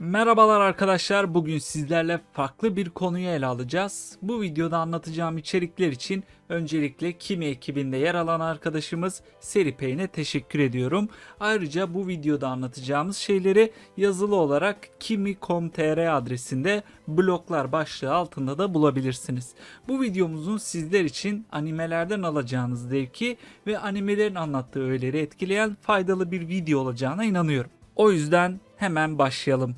Merhabalar arkadaşlar. Bugün sizlerle farklı bir konuyu ele alacağız. Bu videoda anlatacağım içerikler için öncelikle Kimi ekibinde yer alan arkadaşımız Seripey'ine teşekkür ediyorum. Ayrıca bu videoda anlatacağımız şeyleri yazılı olarak kimi.com.tr adresinde bloklar başlığı altında da bulabilirsiniz. Bu videomuzun sizler için animelerden alacağınız zevki ve animelerin anlattığı öğeleri etkileyen faydalı bir video olacağına inanıyorum. O yüzden hemen başlayalım.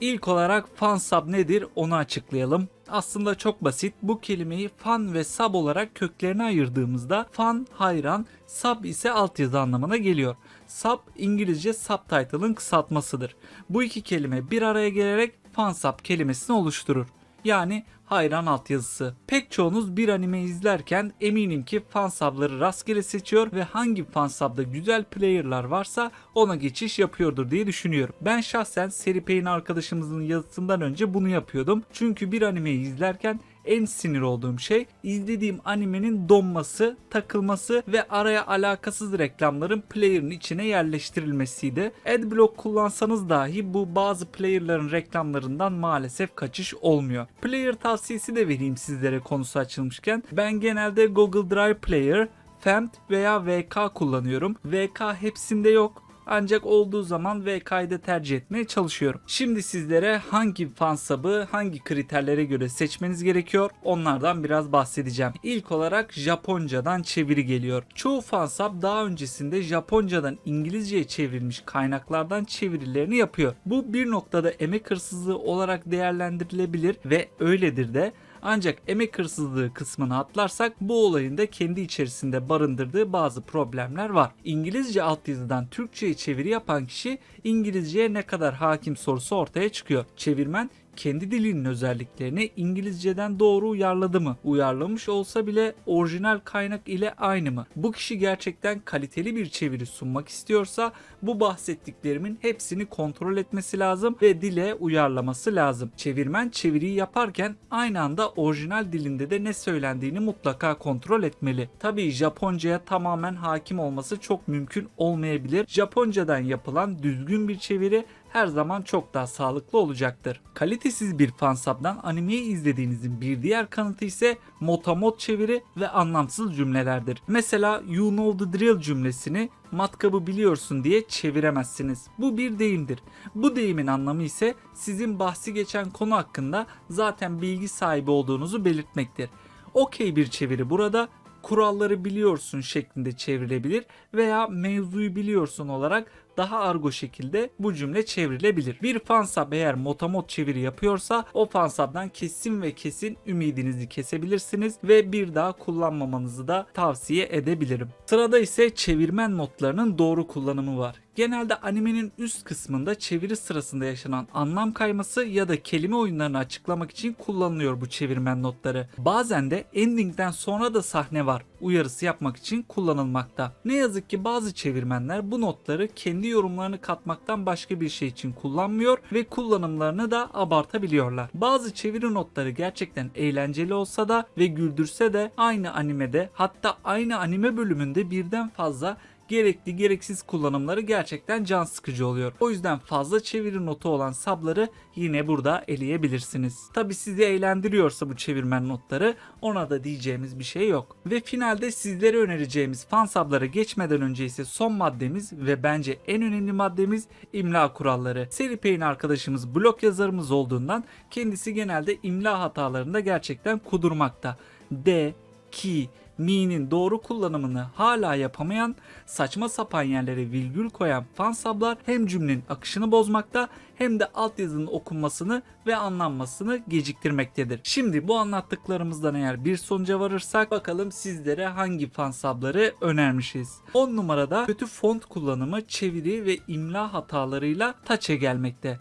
İlk olarak fan sub nedir onu açıklayalım. Aslında çok basit. Bu kelimeyi fan ve sub olarak köklerine ayırdığımızda fan hayran, sub ise altyazı anlamına geliyor. Sub İngilizce subtitle'ın kısaltmasıdır. Bu iki kelime bir araya gelerek fan sub kelimesini oluşturur. Yani hayran altyazısı. Pek çoğunuz bir anime izlerken eminim ki fansubları rastgele seçiyor ve hangi fansubda güzel player'lar varsa ona geçiş yapıyordur diye düşünüyorum. Ben şahsen Seri Payne arkadaşımızın yazısından önce bunu yapıyordum. Çünkü bir animeyi izlerken en sinir olduğum şey izlediğim animenin donması, takılması ve araya alakasız reklamların player'ın içine yerleştirilmesiydi. Adblock kullansanız dahi bu bazı player'ların reklamlarından maalesef kaçış olmuyor. Player tavsiyesi de vereyim sizlere konusu açılmışken. Ben genelde Google Drive Player, FEMT veya VK kullanıyorum. VK hepsinde yok ancak olduğu zaman VK'yı da tercih etmeye çalışıyorum. Şimdi sizlere hangi fansub'ı hangi kriterlere göre seçmeniz gerekiyor onlardan biraz bahsedeceğim. İlk olarak Japoncadan çeviri geliyor. Çoğu fansub daha öncesinde Japoncadan İngilizceye çevrilmiş kaynaklardan çevirilerini yapıyor. Bu bir noktada emek hırsızlığı olarak değerlendirilebilir ve öyledir de ancak emek hırsızlığı kısmını atlarsak bu olayın da kendi içerisinde barındırdığı bazı problemler var. İngilizce altyazıdan Türkçe'ye çeviri yapan kişi İngilizceye ne kadar hakim sorusu ortaya çıkıyor. Çevirmen kendi dilinin özelliklerini İngilizceden doğru uyarladı mı? Uyarlamış olsa bile orijinal kaynak ile aynı mı? Bu kişi gerçekten kaliteli bir çeviri sunmak istiyorsa bu bahsettiklerimin hepsini kontrol etmesi lazım ve dile uyarlaması lazım. Çevirmen çeviriyi yaparken aynı anda orijinal dilinde de ne söylendiğini mutlaka kontrol etmeli. Tabii Japonca'ya tamamen hakim olması çok mümkün olmayabilir. Japoncadan yapılan düzgün bir çeviri her zaman çok daha sağlıklı olacaktır. Kalitesiz bir fansub'dan animeyi izlediğinizin bir diğer kanıtı ise motamot çeviri ve anlamsız cümlelerdir. Mesela you know the drill cümlesini matkabı biliyorsun diye çeviremezsiniz. Bu bir deyimdir. Bu deyimin anlamı ise sizin bahsi geçen konu hakkında zaten bilgi sahibi olduğunuzu belirtmektir. Okey bir çeviri burada kuralları biliyorsun şeklinde çevrilebilir veya mevzuyu biliyorsun olarak daha argo şekilde bu cümle çevrilebilir. Bir fansub eğer motamot çeviri yapıyorsa o fansub'dan kesin ve kesin ümidinizi kesebilirsiniz ve bir daha kullanmamanızı da tavsiye edebilirim. Sırada ise çevirmen notlarının doğru kullanımı var. Genelde animenin üst kısmında çeviri sırasında yaşanan anlam kayması ya da kelime oyunlarını açıklamak için kullanılıyor bu çevirmen notları. Bazen de endingden sonra da sahne var uyarısı yapmak için kullanılmakta. Ne yazık ki bazı çevirmenler bu notları kendi yorumlarını katmaktan başka bir şey için kullanmıyor ve kullanımlarını da abartabiliyorlar. Bazı çeviri notları gerçekten eğlenceli olsa da ve güldürse de aynı animede hatta aynı anime bölümünde birden fazla gerekli gereksiz kullanımları gerçekten can sıkıcı oluyor. O yüzden fazla çeviri notu olan sabları yine burada eleyebilirsiniz. Tabi sizi eğlendiriyorsa bu çevirmen notları ona da diyeceğimiz bir şey yok. Ve finalde sizlere önereceğimiz fan sablara geçmeden önce ise son maddemiz ve bence en önemli maddemiz imla kuralları. Seri Payne arkadaşımız blog yazarımız olduğundan kendisi genelde imla hatalarında gerçekten kudurmakta. D, ki, mi'nin doğru kullanımını hala yapamayan, saçma sapan yerlere virgül koyan fansablar hem cümlenin akışını bozmakta hem de altyazının okunmasını ve anlanmasını geciktirmektedir. Şimdi bu anlattıklarımızdan eğer bir sonuca varırsak bakalım sizlere hangi fansabları önermişiz. 10 numarada kötü font kullanımı, çeviri ve imla hatalarıyla taçe gelmekte.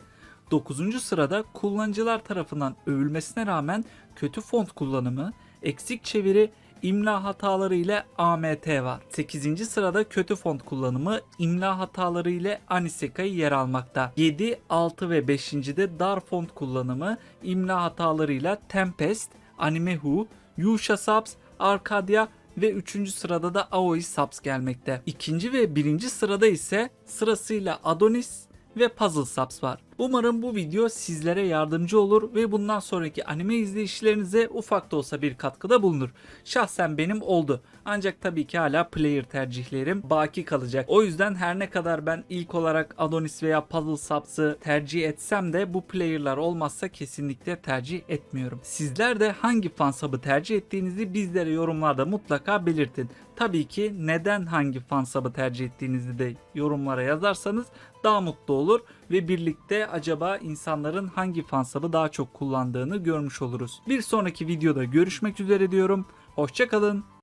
9. sırada kullanıcılar tarafından övülmesine rağmen kötü font kullanımı, eksik çeviri, imla hataları ile AMT var. 8. sırada kötü font kullanımı, imla hataları ile Anisekai yer almakta. 7, 6 ve 5. de dar font kullanımı, imla hatalarıyla Tempest, Anime Who, Yusha Subs, Arcadia ve 3. sırada da Aoi Subs gelmekte. İkinci ve birinci sırada ise sırasıyla Adonis ve Puzzle Subs var. Umarım bu video sizlere yardımcı olur ve bundan sonraki anime izleyişlerinize ufak da olsa bir katkıda bulunur. Şahsen benim oldu. Ancak tabii ki hala player tercihlerim baki kalacak. O yüzden her ne kadar ben ilk olarak Adonis veya Puzzle Subs'ı tercih etsem de bu player'lar olmazsa kesinlikle tercih etmiyorum. Sizler de hangi fan sub'ı tercih ettiğinizi bizlere yorumlarda mutlaka belirtin. Tabii ki neden hangi fan sub'ı tercih ettiğinizi de yorumlara yazarsanız daha mutlu olur ve birlikte acaba insanların hangi fansabı daha çok kullandığını görmüş oluruz. Bir sonraki videoda görüşmek üzere diyorum. Hoşçakalın.